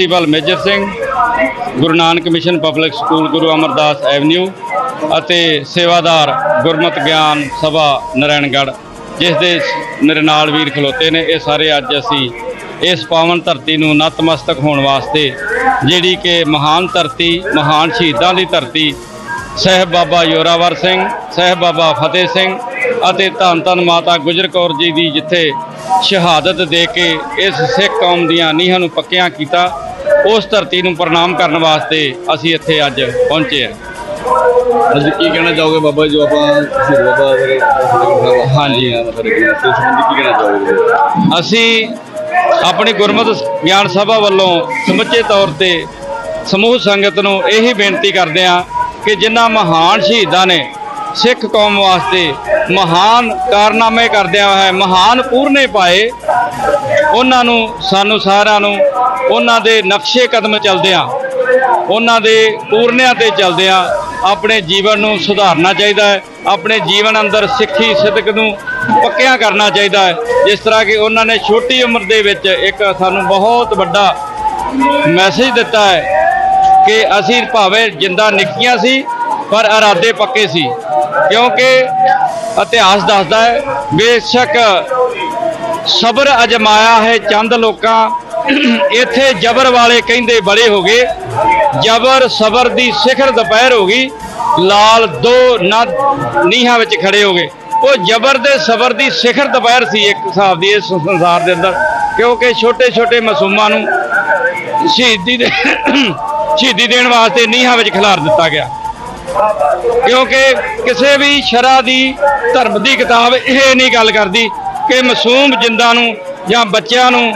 Principal Major Singh, Guru Nanak mission public school, Guru Amardas avenue ਅਤੇ ਸੇਵਾਦਾਰ ਗੁਰਮਤ ਗਿਆਨ ਸਭਾ ਨਰੈਣਗੜ੍ਹ ਜਿਸ ਦੇ ਸ- ਮੇਰੇ ਨਾਲ ਵੀਰ ਖਲੋਤੇ ਨੇ। ਇਹ ਸਾਰੇ ਅੱਜ ਅਸੀਂ ਇਸ ਪਾਵਨ ਧਰਤੀ ਨੂੰ ਨਤਮਸਤਕ ਹੋਣ ਵਾਸਤੇ ਜਿਹੜੀ ਕਿ ਮਹਾਨ ਧਰਤੀ, ਮਹਾਨ ਸ਼ਹੀਦਾਂ ਦੀ ਧਰਤੀ, ਸਹਿਬ ਬਾਬਾ ਯੋਰਾਵਰ ਸਿੰਘ, ਸਹਿਬ ਬਾਬਾ ਫਤਿਹ ਸਿੰਘ ਅਤੇ ਧੰਨ ਧੰਨ ਮਾਤਾ ਗੁਜਰ ਕੌਰ ਜੀ ਦੀ ਜਿੱਥੇ ਸ਼ਹਾਦਤ ਦੇ ਕੇ ਇਸ ਸਿੱਖ ਕੌਮ ਦੀਆਂ ਨੀਹਾਂ ਨੂੰ ਪੱਕਿਆਂ ਕੀਤਾ ਉਸ ਧਰਤੀ ਨੂੰ ਪ੍ਰਣਾਮ ਕਰਨ ਵਾਸਤੇ ਅਸੀਂ ਇੱਥੇ ਅੱਜ ਪਹੁੰਚੇ ਹਾਂ ਅੱਜ ਕੀ ਕਹਿਣਾ ਚਾਹੋਗੇ ਬਾਬਾ ਜੀ ਜੋ ਆਪਾਂ ਸ਼ਹੀਦ ਬਾਬਾ ਬਾਰੇ ਹਾਂਜੀ। ਮਤਲਬ ਕਿ ਇਸ ਸੰਬੰਧੀ ਕੀ ਕਹਿਣਾ ਚਾਹੋਗੇ ਅਸੀਂ ਆਪਣੀ ਗੁਰਮਤ ਗਿਆਨ ਸਭਾ ਵੱਲੋਂ ਸਮੁੱਚੇ ਤੌਰ ਤੇ ਸਮੂਹ ਸੰਗਤ ਨੂੰ ਇਹੀ ਬੇਨਤੀ ਕਰਦੇ ਹਾਂ ਕਿ ਜਿਨ੍ਹਾਂ ਮਹਾਨ ਸ਼ਹੀਦਾਂ ਨੇ ਸਿੱਖ ਕੌਮ ਵਾਸਤੇ ਮਹਾਨ ਕਾਰਨਾਮੇ ਕਰਦਿਆਂ ਹੈ ਮਹਾਨ ਪੂਰਨੇ ਪਾਏ, ਉਹਨਾਂ ਨੂੰ, ਸਾਨੂੰ ਸਾਰਿਆਂ ਨੂੰ, ਉਹਨਾਂ ਦੇ ਨਕਸ਼ੇ ਕਦਮ ਚੱਲਦਿਆਂ, ਉਹਨਾਂ ਦੇ ਪੂਰਨਿਆਂ ਤੇ ਚੱਲਦਿਆਂ ਆਪਣੇ ਜੀਵਨ ਨੂੰ ਸੁਧਾਰਨਾ ਚਾਹੀਦਾ ਹੈ, ਆਪਣੇ ਜੀਵਨ ਅੰਦਰ ਸਿੱਖੀ ਸਿੱਧਕ ਨੂੰ ਪੱਕਿਆਂ ਕਰਨਾ ਚਾਹੀਦਾ ਹੈ, ਜਿਸ ਤਰ੍ਹਾਂ ਕਿ ਉਹਨਾਂ ਨੇ ਛੋਟੀ ਉਮਰ ਦੇ ਵਿੱਚ ਇੱਕ ਸਾਨੂੰ ਬਹੁਤ ਵੱਡਾ ਮੈਸੇਜ ਦਿੱਤਾ ਹੈ ਕਿ ਅਸੀਂ ਭਾਵੇਂ ਜਿੰਦਾ ਨਿੱਕੀਆਂ ਸੀ, ਪਰ ਇਰਾਦੇ ਪੱਕੇ ਸੀ, ਕਿਉਂਕਿ ਇਤਿਹਾਸ ਦੱਸਦਾ ਹੈ, ਬੇਸ਼ੱਕ ਸਬਰ ਅਜਮਾਇਆ ਹੈ ਚੰਦ ਲੋਕਾਂ। ਇੱਥੇ ਜਬਰ ਵਾਲੇ ਕਹਿੰਦੇ ਬੜੇ ਹੋ ਗਏ। ਜਬਰ ਸਬਰ ਦੀ ਸਿਖਰ ਦੁਪਹਿਰ ਹੋ ਗਈ। ਲਾਲ ਦੋ ਨੀਹਾਂ ਵਿੱਚ ਖੜੇ ਹੋ ਗਏ। ਉਹ ਜਬਰ ਦੇ ਸਬਰ ਦੀ ਸਿਖਰ ਦੁਪਹਿਰ ਸੀ ਇੱਕ ਹਿਸਾਬ ਦੀ ਇਸ ਸੰਸਾਰ ਦੇ ਅੰਦਰ। ਕਿਉਂਕਿ ਛੋਟੇ ਛੋਟੇ ਮਾਸੂਮਾਂ ਨੂੰ ਸ਼ਹੀਦੀ ਦੇ ਸ਼ਹੀਦੀ ਦੇਣ ਵਾਸਤੇ ਨੀਹਾਂ ਵਿੱਚ ਖਿਲਾਰ ਦਿੱਤਾ ਗਿਆ। ਕਿਉਂਕਿ ਕਿਸੇ ਵੀ ਸ਼ਰਾ ਦੀ ਧਰਮ ਦੀ ਕਿਤਾਬ ਇਹ ਨਹੀਂ ਗੱਲ ਕਰਦੀ ਕਿ ਮਾਸੂਮ ਜਿੰਦਾਂ ਨੂੰ ਜਾਂ ਬੱਚਿਆਂ ਨੂੰ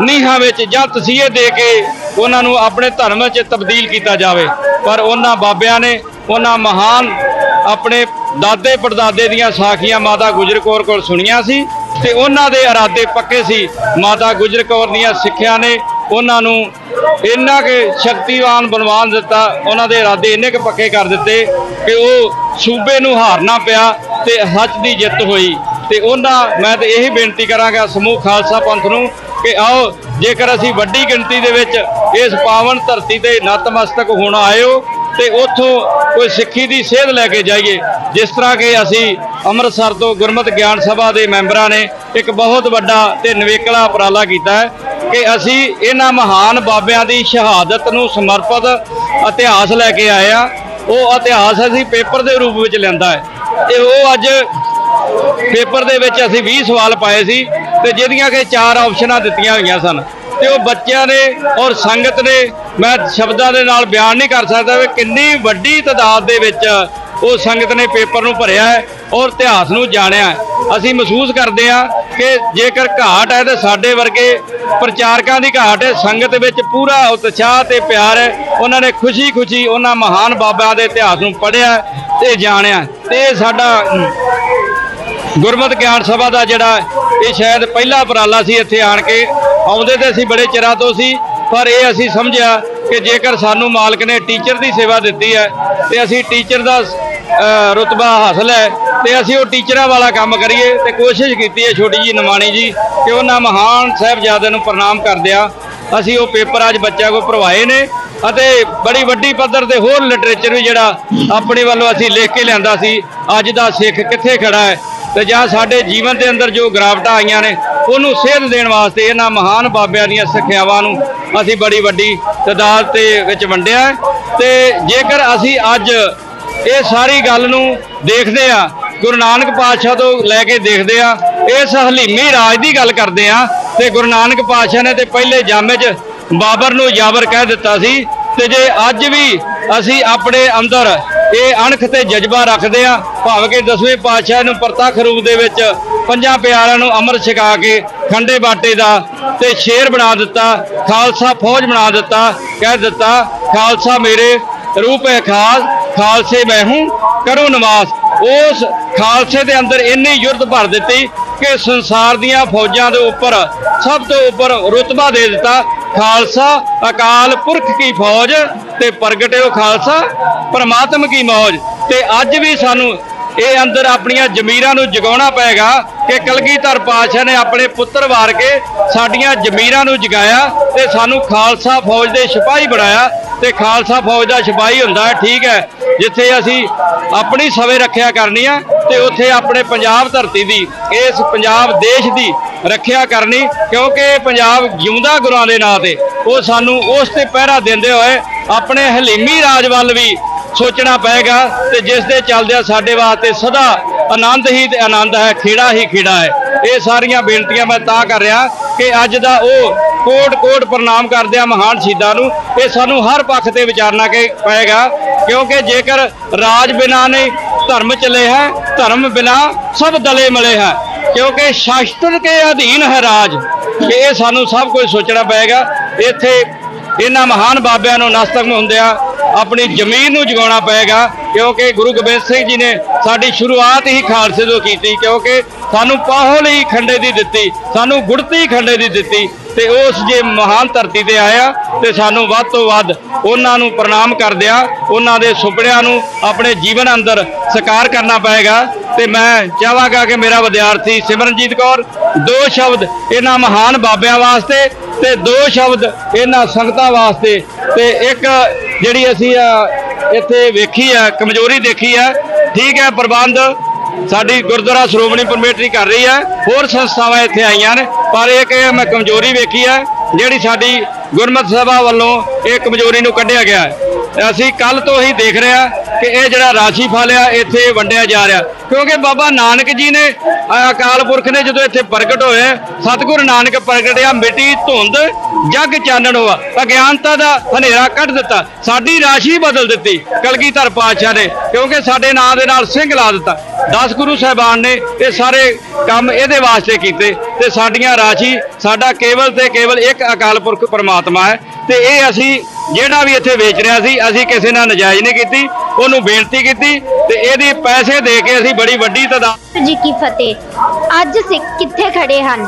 ਨੀਹਾਂ ਵਿੱਚ ਜਾਂ ਤਸੀਹੇ ਦੇ ਕੇ ਉਹਨਾਂ ਨੂੰ ਆਪਣੇ ਧਰਮ ਵਿੱਚ ਤਬਦੀਲ ਕੀਤਾ ਜਾਵੇ। ਪਰ ਉਹਨਾਂ ਬਾਬਿਆਂ ਨੇ ਉਹਨਾਂ ਮਹਾਨ ਆਪਣੇ ਦਾਦੇ ਪੜਦਾਦੇ ਦੀਆਂ ਸਾਖੀਆਂ ਮਾਤਾ ਗੁਜਰ ਕੌਰ ਕੋਲ ਸੁਣੀਆਂ ਸੀ ਤੇ ਉਹਨਾਂ ਦੇ ਇਰਾਦੇ ਪੱਕੇ ਸੀ। ਮਾਤਾ ਗੁਜਰ ਕੌਰ ਦੀਆਂ ਸਿੱਖਿਆ ਨੇ ਉਹਨਾਂ ਨੂੰ ਇੰਨਾ ਕਿ ਸ਼ਕਤੀਵਾਨ ਬਣਵਾਨ ਦਿੱਤਾ, ਉਹਨਾਂ ਦੇ ਇਰਾਦੇ ਇੰਨੇ ਕੁ ਪੱਕੇ ਕਰ ਦਿੱਤੇ ਕਿ ਉਹ ਸੂਬੇ ਨੂੰ ਹਾਰਨਾ ਪਿਆ ਤੇ ਸੱਚ ਦੀ ਜਿੱਤ ਹੋਈ। ਤੇ ਉਹਨਾਂ, ਮੈਂ ਤਾਂ ਇਹੀ ਬੇਨਤੀ ਕਰਾਂਗਾ ਸਮੂਹ ਖਾਲਸਾ ਪੰਥ ਨੂੰ ਕਿ ਆਓ, ਜੇਕਰ ਅਸੀਂ ਵੱਡੀ ਗਿਣਤੀ ਦੇ ਵਿੱਚ ਇਸ ਪਾਵਨ ਧਰਤੀ ਤੇ ਨਤਮਸਤਕ ਹੋਣਾ ਆਇਓ ਤੇ ਉੱਥੋਂ ਕੋਈ ਸਿੱਖੀ ਦੀ ਸੇਧ ਲੈ ਕੇ ਜਾਈਏ। ਜਿਸ ਤਰ੍ਹਾਂ ਕਿ ਅਸੀਂ ਅੰਮ੍ਰਿਤਸਰ ਤੋਂ ਗੁਰਮਤ ਗਿਆਨ ਸਭਾ ਦੇ ਮੈਂਬਰਾਂ ਨੇ ਇੱਕ ਬਹੁਤ ਵੱਡਾ ਤੇ ਨਵੇਕਲਾ ਉਪਰਾਲਾ ਕੀਤਾ ਹੈ। ਕਿ ਅਸੀਂ ਇਹਨਾਂ ਮਹਾਨ ਬਾਬਿਆਂ ਦੀ ਸ਼ਹਾਦਤ ਨੂੰ ਸਮਰਪਿਤ ਇਤਿਹਾਸ ਲੈ ਕੇ ਆਏ ਆ। ਉਹ ਇਤਿਹਾਸ ਅਸੀਂ ਪੇਪਰ ਦੇ ਰੂਪ ਵਿੱਚ ਲੈਂਦਾ ਹੈ। ਤੇ ਉਹ ਅੱਜ ਪੇਪਰ ਦੇ ਵਿੱਚ ਅਸੀਂ 20 ਸਵਾਲ ਪਾਏ ਸੀ ਤੇ ਜਿਹਦੀਆਂ ਕਿ ਚਾਰ ਆਪਸ਼ਨਾਂ ਦਿੱਤੀਆਂ ਹੋਈਆਂ ਸਨ। ਤੇ ਉਹ ਬੱਚਿਆਂ ਨੇ ਔਰ ਸੰਗਤ ਨੇ, ਮੈਂ ਸ਼ਬਦਾਂ ਦੇ ਨਾਲ ਬਿਆਨ ਨਹੀਂ ਕਰ ਸਕਦਾ ਵੀ ਕਿੰਨੀ ਵੱਡੀ ਤਾਦਾਦ ਦੇ ਵਿੱਚ ਉਹ ਸੰਗਤ ਨੇ ਪੇਪਰ ਨੂੰ ਭਰਿਆ ਹੈ ਔਰ ਇਤਿਹਾਸ ਨੂੰ ਜਾਣਿਆ ਹੈ। ਅਸੀਂ ਮਹਿਸੂਸ ਕਰਦੇ ਹਾਂ ਕਿ ਜੇਕਰ ਘਾਟ ਹੈ ਤਾਂ ਸਾਡੇ ਵਰਗੇ ਪ੍ਰਚਾਰਕਾਂ ਦੀ ਘਾਟ ਹੈ। ਸੰਗਤ ਵਿੱਚ ਪੂਰਾ ਉਤਸ਼ਾਹ ਤੇ ਪਿਆਰ ਹੈ। ਉਹਨਾਂ ਨੇ ਖੁਸ਼ੀ-ਖੁਸ਼ੀ ਉਹਨਾਂ ਮਹਾਨ ਬਾਬਿਆਂ ਦੇ ਇਤਿਹਾਸ ਨੂੰ ਪੜ੍ਹਿਆ ਤੇ ਜਾਣਿਆ। ਤੇ ਇਹ ਸਾਡਾ ਅਮ, ਗੁਰਮਤ ਗਿਆਨ ਸਭਾ ਦਾ ਜਿਹੜਾ ਇਹ ਸ਼ਾਇਦ ਪਹਿਲਾ ਉਪਰਾਲਾ ਸੀ ਇੱਥੇ ਆਣ ਕੇ। ਆਉਂਦੇ ਤੇ ਅਸੀਂ ਬੜੇ ਚਿਰਾਂ ਤੋਂ ਸੀ ਪਰ ਇਹ ਅਸੀਂ ਸਮਝਿਆ ਕਿ ਜੇਕਰ ਸਾਨੂੰ ਮਾਲਕ ਨੇ ਟੀਚਰ ਦੀ ਸੇਵਾ ਦਿੱਤੀ ਹੈ ਤੇ ਅਸੀਂ ਟੀਚਰ ਦਾ ਅ, ਰੁਤਬਾ ਹਾਸਲ ਹੈ ਤੇ ਅਸੀਂ ਉਹ ਟੀਚਰਾਂ ਵਾਲਾ ਕੰਮ ਕਰੀਏ ਤੇ ਕੋਸ਼ਿਸ਼ ਕੀਤੀ ਹੈ ਛੋਟੀ ਜੀ ਨਿਮਾਣੀ ਜੀ ਕਿ ਉਹਨਾਂ ਮਹਾਨ ਸਾਹਿਬਜ਼ਾਦਿਆਂ ਨੂੰ ਪ੍ਰਣਾਮ ਕਰਦਿਆਂ ਅਸੀਂ ਉਹ ਪੇਪਰ ਅੱਜ ਬੱਚਿਆਂ ਕੋਲ ਭਰਵਾਏ ਨੇ ਅਤੇ ਬੜੀ ਵੱਡੀ ਪੱਧਰ ਤੇ ਹੋਰ ਲਿਟਰੇਚਰ ਵੀ ਜਿਹੜਾ ਆਪਣੇ ਵੱਲੋਂ ਅਸੀਂ ਲਿਖ ਕੇ ਲਿਆਂਦਾ ਸੀ ਅੱਜ ਦਾ ਸਿੱਖ ਕਿੱਥੇ ਖੜਾ ਹੈ? ਤੇ ਜਾਂ ਸਾਡੇ ਜੀਵਨ ਦੇ ਅੰਦਰ ਜੋ ਗਰਾਵਟਾਂ ਆਈਆਂ ਨੇ, ਉਹਨੂੰ ਸੇਧ ਦੇਣ ਵਾਸਤੇ ਇਹਨਾਂ ਮਹਾਨ ਬਾਬਿਆਂ ਦੀਆਂ ਸਿੱਖਿਆਵਾਂ ਨੂੰ ਅਸੀਂ ਬੜੀ ਵੱਡੀ ਤਾਦਾਦ ਤੇ ਵਿੱਚ ਵੰਡਿਆ ਹੈ। ਤੇ ਜੇਕਰ ਅਸੀਂ ਅੱਜ ਇਹ ਸਾਰੀ ਗੱਲ ਨੂੰ ਦੇਖਦੇ ਆ ਗੁਰੂ ਨਾਨਕ ਪਾਤਸ਼ਾਹ ਤੋਂ ਲੈ ਕੇ ਦੇਖਦੇ ਆ ਇਸ ਹਲੀਮੀ ਰਾਜ ਦੀ ਗੱਲ ਕਰਦੇ ਆ ਤੇ ਗੁਰੂ ਨਾਨਕ ਪਾਤਸ਼ਾਹ ਨੇ ਤੇ ਪਹਿਲੇ ਜਾਮੇ 'ਚ ਬਾਬਰ ਨੂੰ ਯਾਬਰ ਕਹਿ ਦਿੱਤਾ ਸੀ, ਤੇ ਜੇ ਅੱਜ ਵੀ ਅਸੀਂ ਆਪਣੇ ਅੰਦਰ ਇਹ ਅਣਖ ਤੇ ਜਜ਼ਬਾ ਰੱਖਦੇ ਆ। ਭਾਵੇਂ ਕਿ ਦਸਵੇਂ ਪਾਤਸ਼ਾਹ ਨੂੰ ਪ੍ਰਤੱਖ ਰੂਪ ਦੇ ਵਿੱਚ ਪੰਜਾਂ ਪਿਆਰਿਆਂ ਨੂੰ ਅਮਰ ਛਕਾ ਕੇ ਖੰਡੇ ਬਾਟੇ ਦਾ ਤੇ ਸ਼ੇਰ ਬਣਾ ਦਿੱਤਾ, ਖਾਲਸਾ ਫੌਜ ਬਣਾ ਦਿੱਤਾ, ਕਹਿ ਦਿੱਤਾ, ਖਾਲਸਾ ਮੇਰੇ ਰੂਪ ਹੈ ਖਾਸ ਖਾਲਸੇ ਮੈਂ ਹੂੰ, ਕਰੋ ਨਮਾਜ਼। ਉਸ ਖਾਲਸੇ ਦੇ ਅੰਦਰ ਇੰਨੀ ਯੁਰਤ ਭਰ ਦਿੱਤੀ ਕਿ ਸੰਸਾਰ ਦੀਆਂ ਫੌਜਾਂ ਦੇ ਉੱਪਰ, ਸਭ ਤੋਂ ਉੱਪਰ ਰੁਤਬਾ ਦੇ ਦਿੱਤਾ। ਖਾਲਸਾ, ਅਕਾਲ ਪੁਰਖ ਕੀ ਫੌਜ ਤੇ ਪ੍ਰਗਟਿਓ ਖਾਲਸਾ, ਪਰਮਾਤਮ ਕੀ ਮੌਜ। ਤੇ ਅੱਜ ਵੀ ਸਾਨੂੰ ਇਹ ਅੰਦਰ ਆਪਣੀਆਂ ਜ਼ਮੀਰਾਂ ਨੂੰ ਜਗਾਉਣਾ ਪਏਗਾ ਕਿ ਕਲਗੀਧਰ ਪਾਤਸ਼ਾਹ ਨੇ ਆਪਣੇ ਪੁੱਤਰ ਵਾਰ ਕੇ ਸਾਡੀਆਂ ਜ਼ਮੀਰਾਂ ਨੂੰ ਜਗਾਇਆ ਤੇ ਸਾਨੂੰ ਖਾਲਸਾ ਫੌਜ ਦੇ ਸਿਪਾਹੀ ਬਣਾਇਆ। ਤੇ ਖਾਲਸਾ ਫੌਜ ਦਾ ਸਿਪਾਹੀ ਹੁੰਦਾ ਹੈ, ਠੀਕ ਹੈ। ਜਿੱਥੇ ਅਸੀਂ ਆਪਣੀ ਸਵੇ ਰੱਖਿਆ ਕਰਨੀ ਆ ਤੇ ਉੱਥੇ ਆਪਣੇ ਪੰਜਾਬ ਧਰਤੀ ਦੀ, ਇਸ ਪੰਜਾਬ ਦੇਸ਼ ਦੀ ਰੱਖਿਆ ਕਰਨੀ, ਕਿਉਂਕਿ ਪੰਜਾਬ ਜਿਉਂਦਾ ਗੁਰਾਂ ਦੇ ਨਾਂ ਤੇ। ਉਹ ਸਾਨੂੰ ਉਸ ਤੇ ਪਹਿਰਾ ਦਿੰਦੇ ਹੋਏ ਆਪਣੇ ਹਲੀਮੀ ਰਾਜ ਵੱਲ ਵੀ ਸੋਚਣਾ ਪਏਗਾ ਤੇ ਜਿਸ ਦੇ ਚੱਲਦਿਆਂ ਸਾਡੇ ਵਾਸਤੇ ਸਦਾ ਆਨੰਦ ਹੀ ਤੇ ਆਨੰਦ ਹੈ, ਖੇੜਾ ਹੀ ਖੇੜਾ ਹੈ। ਇਹ ਸਾਰੀਆਂ ਬੇਨਤੀਆਂ ਮੈਂ ਤਾਂ ਕਰ ਰਿਹਾ ਕਿ ਅੱਜ ਦਾ ਉਹ ਕੋਟ ਕੋਟ ਪ੍ਰਣਾਮ ਕਰਦੇ ਆ ਮਹਾਨ ਸ਼ਹੀਦਾਂ ਨੂੰ, ਇਹ ਸਾਨੂੰ ਹਰ ਪੱਖ ਤੇ ਵਿਚਾਰਨਾ ਕਿ ਪਏਗਾ, ਕਿਉਂਕਿ ਜੇਕਰ ਰਾਜ ਬਿਨਾ ਨਹੀਂ ਧਰਮ ਚਲੇ ਹੈ ਧਰਮ ਬਿਨਾ ਸਭ ਦਲੇ ਮਲੇ ਹੈ, ਕਿਉਂਕਿ ਸ਼ਾਸਤਰ ਕੇ ਅਧੀਨ ਹੈ ਰਾਜ। ਕਿ ਇਹ ਸਾਨੂੰ ਸਭ ਕੁਝ ਸੋਚਣਾ ਪਏਗਾ। ਇੱਥੇ ਇਹਨਾਂ ਮਹਾਨ ਬਾਬਿਆਂ ਨੂੰ ਨਸਤਕ ਹੁੰਦਿਆਂ ਆਪਣੀ ਜ਼ਮੀਨ ਨੂੰ ਜਗਾਉਣਾ ਪਏਗਾ, ਕਿਉਂਕਿ ਗੁਰੂ ਗੋਬਿੰਦ ਸਿੰਘ ਜੀ ਨੇ ਸਾਡੀ ਸ਼ੁਰੂਆਤ ਹੀ ਖਾਲਸੇ ਤੋਂ ਕੀਤੀ, ਕਿਉਂਕਿ ਸਾਨੂੰ ਪਾਹਲ ਹੀ ਖੰਡੇ ਦੀ ਦਿੱਤੀ, ਸਾਨੂੰ ਗੁੜਤੀ ਖੰਡੇ ਦੀ ਦਿੱਤੀ। ਤੇ ਉਸ ਜੇ ਮਹਾਨ ਧਰਤੀ ਤੇ ਆਇਆ ਤੇ ਸਾਨੂੰ ਵੱਧ ਤੋਂ ਵੱਧ ਉਹਨਾਂ ਨੂੰ ਪ੍ਰਣਾਮ ਕਰਦਿਆਂ ਉਹਨਾਂ ਦੇ ਸੁਪਨਿਆਂ ਨੂੰ ਆਪਣੇ ਜੀਵਨ ਅੰਦਰ ਸਾਕਾਰ ਕਰਨਾ ਪਏਗਾ। ਤੇ ਮੈਂ ਚਾਹਾਂਗਾ ਕਿ ਮੇਰਾ ਵਿਦਿਆਰਥੀ ਸਿਮਰਨਜੀਤ ਕੌਰ, ਦੋ ਸ਼ਬਦ ਇਹਨਾਂ ਮਹਾਨ ਬਾਬਿਆਂ ਵਾਸਤੇ ਤੇ ਦੋ ਸ਼ਬਦ ਇਹਨਾਂ ਸੰਗਤਾਂ ਵਾਸਤੇ ਤੇ ਇੱਕ ਜਿਹੜੀ ਅਸੀਂ ਇੱਥੇ ਵੇਖੀ ਹੈ, ਕਮਜ਼ੋਰੀ ਦੇਖੀ ਹੈ, ਠੀਕ ਹੈ ਪ੍ਰਬੰਧ। ਸਾਡੀ ਗੁਰਦੁਆਰਾ ਸ਼੍ਰੋਮਣੀ ਕਮੇਟੀ ਕਰ ਰਹੀ ਹੈ। ਹੋਰ ਸੰਸਥਾਵਾਂ ਇੱਥੇ ਆਈਆਂ ਨੇ, ਪਰ ਇੱਕ ਇਹ ਮੈਂ ਕਮਜ਼ੋਰੀ ਵੇਖੀ ਹੈ, ਜਿਹੜੀ ਸਾਡੀ ਗੁਰਮਤਿ ਸਭਾ ਵੱਲੋਂ ਇਹ ਕਮਜ਼ੋਰੀ ਨੂੰ ਕੱਢਿਆ ਗਿਆ ਹੈ। ਅਸੀਂ ਕੱਲ ਤੋਂ ਹੀ ਦੇਖ ਰਹੇ ਹਾਂ ਕਿ ਇਹ ਜਿਹੜਾ ਰਾਸ਼ੀ ਫਲ ਆ, ਇੱਥੇ ਵੰਡਿਆ ਜਾ ਰਿਹਾ। ਕਿਉਂਕਿ ਬਾਬਾ ਨਾਨਕ ਜੀ ਨੇ ਅਕਾਲ ਪੁਰਖ ਨੇ ਜਦੋਂ ਇੱਥੇ ਪ੍ਰਗਟ ਹੋਏ, ਸਤਿਗੁਰ ਨਾਨਕ ਪ੍ਰਗਟਿਆ, ਮਿੱਟੀ, ਧੁੰਦ, ਜਗ ਚਾਨਣ ਹੋਆ, ਅਗਿਆਨਤਾ ਦਾ ਹਨੇਰਾ ਕੱਢ ਦਿੱਤਾ, ਸਾਡੀ ਰਾਸ਼ੀ ਬਦਲ ਦਿੱਤੀ ਕਲਗੀਧਰ ਪਾਤਸ਼ਾਹ ਨੇ, ਕਿਉਂਕਿ ਸਾਡੇ ਨਾਂ ਦੇ ਨਾਲ ਸਿੰਘ ਲਾ ਦਿੱਤਾ। 10 ਗੁਰੂ ਸਾਹਿਬਾਨ ਨੇ ਇਹ ਸਾਰੇ ਕੰਮ ਇਹਦੇ ਵਾਸਤੇ ਕੀਤੇ, ਤੇ ਸਾਡੀਆਂ ਰਾਸ਼ੀ, ਸਾਡਾ ਕੇਵਲ ਤੇ ਕੇਵਲ ਇੱਕ ਅਕਾਲ ਪੁਰਖ ਪਰਮਾਤਮਾ ਹੈ, ਤੇ ਇਹ ਅਸੀਂ ਜਿਹੜਾ ਵੀ ਇੱਥੇ ਵੇਚ ਰਿਹਾ ਸੀ, ਅਸੀਂ ਕਿਸੇ ਨਾਲ ਨਜਾਇਜ਼ ਨਹੀਂ ਕੀਤੀ, ਉਹਨੂੰ ਬੇਨਤੀ ਕੀਤੀ, ਤੇ ਇਹਦੀ ਪੈਸੇ ਦੇ ਕੇ ਅਸੀਂ ਬੜੀ ਵੱਡੀ ਤਾਦਾਦ ਵਾਹਿਗੁਰੂ ਜੀ ਕੀ ਫਤਿਹ। ਅੱਜ ਸਿੱਖ ਕਿੱਥੇ ਖੜੇ ਹਨ?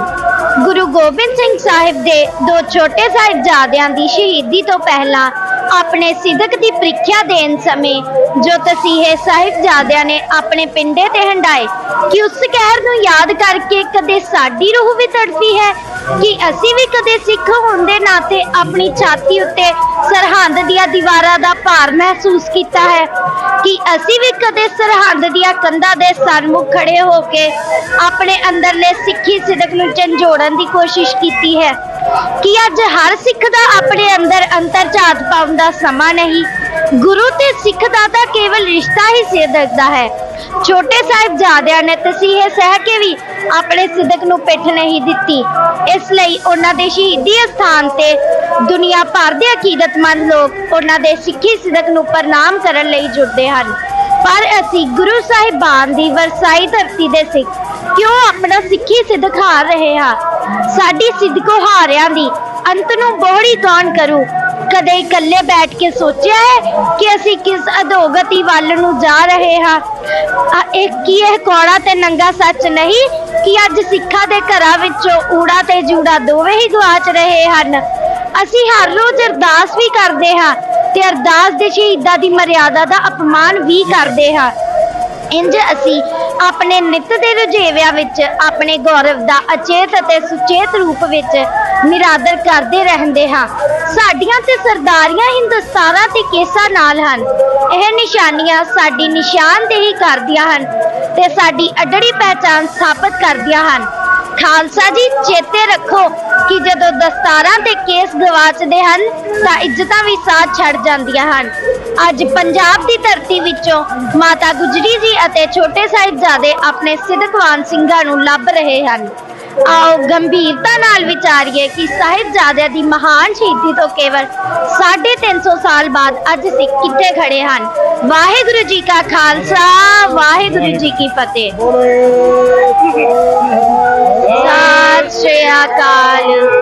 ਗੁਰੂ ਗੋਬਿੰਦ ਸਿੰਘ ਸਾਹਿਬ ਦੇ ਦੋ ਛੋਟੇ ਸਾਹਿਬਜ਼ਾਦਿਆਂ ਦੀ ਸ਼ਹੀਦੀ ਤੋਂ ਪਹਿਲਾਂ ਆਪਣੇ ਸਿਦਕ ਦੀ ਪ੍ਰੀਖਿਆ ਦੇਣ ਸਮੇਂ ਜੋ ਤਸੀਹੇ ਸਾਹਿਬਜ਼ਾਦਿਆਂ ਨੇ ਆਪਣੇ ਪਿੰਡੇ ਤੇ ਹੰਡਾਏ, ਕਿ ਉਸ ਕਹਿਰ ਨੂੰ ਯਾਦ ਕਰਕੇ ਕਦੇ ਸਾਡੀ ਰੂਹ ਵੀ ਤੜਫੀ ਹੈ, ਕਿ ਅਸੀਂ ਵੀ ਕਦੇ ਸਿੱਖ ਹੋਣ ਦੇ ਨਾਤੇ ਆਪਣੀ ਛਾਤੀ ਉੱਤੇ ਸਰਹੰਦ ਦੀਆਂ ਦੀਵਾਰਾਂ ਦਾ ਭਾਰ ਮਹਿਸੂਸ ਕੀਤਾ ਹੈ। ਕਿ ਅਸੀਂ ਵੀ ਕਦੇ ਸਰਹੰਦ ਦੀਆਂ ਕੰਧਾਂ ਦੇ ਸਨਮੁਖ ਖੜੇ ਹੋ ਕੇ ਆਪਣੇ ਅੰਦਰਲੇ ਸਿੱਖੀ ਸਿਦਕ ਨੂੰ ਝੰਜੋੜਨ ਦੀ ਕੋਸ਼ਿਸ਼ ਕੀਤੀ ਹੈ। ਕਿ ਅੱਜ ਹਰ ਸਿੱਖ ਦਾ ਆਪਣੇ ਅੰਦਰ ਅੰਤਰ ਪਾਉਣ ਦਾ ਸਮਾਂ ਨਹੀਂ? ਗੁਰੂ ਤੇ ਸਿੱਖ ਦਾ ਤਾਂ ਕੇਵਲ ਰਿਸ਼ਤਾ ਹੀ ਸਿਦਕ ਦਾ ਹੈ। ਛੋਟੇ ਸਾਹਿਬਜ਼ਾਦਿਆਂ ਨੇ ਤਸੀਹੇ ਸਹਿ ਕੇ ਵੀ ਆਪਣੇ ਸਿਦਕ ਨੂੰ ਪਿੱਠ ਨਹੀਂ ਦਿੱਤੀ। ਇਸ ਲਈ ਉਹਨਾਂ ਦੇ ਸ਼ਹੀਦੀ ਸਥਾਨ ਤੇ ਦੁਨੀਆ ਭਰ ਦੇ ਅਕੀਦਤਮੰਦ ਲੋਕ ਉਹਨਾਂ ਦੇ ਸਿੱਖੀ ਸਿਦਕ ਨੂੰ ਪ੍ਰਣਾਮ ਕਰਨ ਲਈ ਜੁੜਦੇ ਹਨ। ਪਰ ਅਸੀਂ ਗੁਰੂ ਸਾਹਿਬਾਨ ਦੀ ਵਰਸਾਈ ਧਰਤੀ ਦੇ ਸਿੱਖ ਕਿਉਂ ਆਪਣਾ ਸਿੱਖੀ ਸਿਦਕ ਹਾਰ ਰਹੇ ਹਾਂ? ਸਾਡੀ ਸਿਦਕੋ ਹਾਰਿਆਂ ਦੀ ਅੰਤ ਨੂੰ ਬੋਹੜੀ ਕੌਣ ਕਰੂ? ਕਦੇ ਇਕੱਲੇ ਬੈਠ ਕੇ ਸੋਚਿਆ ਹੈ ਕਿ ਅਸੀਂ ਕਿਸ ਅਧੋਗਤੀ ਵੱਲ ਨੂੰ ਜਾ ਰਹੇ ਹਾਂ? ਇਹ ਕੀ ਇਹ ਕੋੜਾ ਤੇ ਨੰਗਾ ਸੱਚ ਨਹੀਂ ਕਿ ਅੱਜ ਸਿੱਖਾਂ ਦੇ ਘਰਾਂ ਵਿੱਚੋਂ ਊੜਾ ਤੇ ਜੂੜਾ ਦੋਵੇਂ ਹੀ ਗਵਾਚ ਰਹੇ ਹਨ? ਅਸੀਂ ਹਰ ਰੋਜ਼ ਅਰਦਾਸ ਵੀ ਕਰਦੇ ਹਾਂ ਤੇ ਅਰਦਾਸ ਦੇ ਸ਼ਹੀਦਾਂ ਦੀ ਮਰਿਆਦਾ ਦਾ ਅਪਮਾਨ ਵੀ ਕਰਦੇ ਹਾਂ। ਇੰਜ ਅਸੀਂ ਆਪਣੇ ਨਿੱਤ ਦੇ ਰੁਝੇਵਿਆਂ ਵਿੱਚ, ਆਪਣੇ ਗੌਰਵ ਦਾ ਅਚੇਤ ਅਤੇ ਸੁਚੇਤ ਰੂਪ ਵਿੱਚ ਨਿਰਾਦਰ ਕਰਦੇ ਰਹਿੰਦੇ ਹਾਂ। ਸਾਡੀਆਂ ਤੇ ਸਰਦਾਰੀਆਂ ਹਿੰਦੁਸਤਾਨਾਂ ਤੇ ਕੇਸਾਂ ਨਾਲ ਹਨ। ਇਹ ਨਿਸ਼ਾਨੀਆਂ ਸਾਡੀ ਨਿਸ਼ਾਨਦੇਹੀ ਕਰਦੀਆਂ ਹਨ ਤੇ ਸਾਡੀ ਅਡੜੀ ਪਹਿਚਾਨ ਸਥਾਪਿਤ ਕਰਦੀਆਂ ਹਨ। ਖਾਲਸਾ ਜੀ, ਚੇਤੇ ਰੱਖੋ ਕਿ ਜਦੋਂ ਦਸਤਾਰਾਂ ਤੇ ਕੇਸ ਗਵਾਚਦੇ ਹਨ, ਤਾਂ ਇੱਜ਼ਤਾਂ ਵੀ ਸਾਥ ਛੱਡ ਜਾਂਦੀਆਂ ਹਨ। ਅੱਜ ਪੰਜਾਬ ਦੀ ਧਰਤੀ ਵਿੱਚੋਂ ਮਾਤਾ ਗੁਜਰੀ ਜੀ ਅਤੇ ਛੋਟੇ ਸਾਹਿਬਜ਼ਾਦੇ ਆਪਣੇ ਸਿੱਧਕਵਾਨ ਸਿੰਘਾਂ ਨੂੰ ਲੱਭ ਰਹੇ ਹਨ। ਆਓ ਗੰਭੀਰਤਾ ਨਾਲ ਵਿਚਾਰੀਏ ਕਿ ਸਾਹਿਬਜ਼ਾਦਿਆਂ ਦੀ ਮਹਾਨ ਸ਼ਹੀਦੀ ਤੋਂ ਕੇਵਲ 350 ਸਾਲ ਬਾਅਦ ਅੱਜ ਸਿੱਖ ਕਿੱਥੇ ਖੜੇ ਹਨ? ਵਾਹਿਗੁਰੂ ਜੀ ਕਾ ਖਾਲਸਾ, ਵਾਹਿਗੁਰੂ ਜੀ ਕੀ ਫਤਿਹ। ਸਤਿ ਸ਼੍ਰੀ ਅਕਾਲ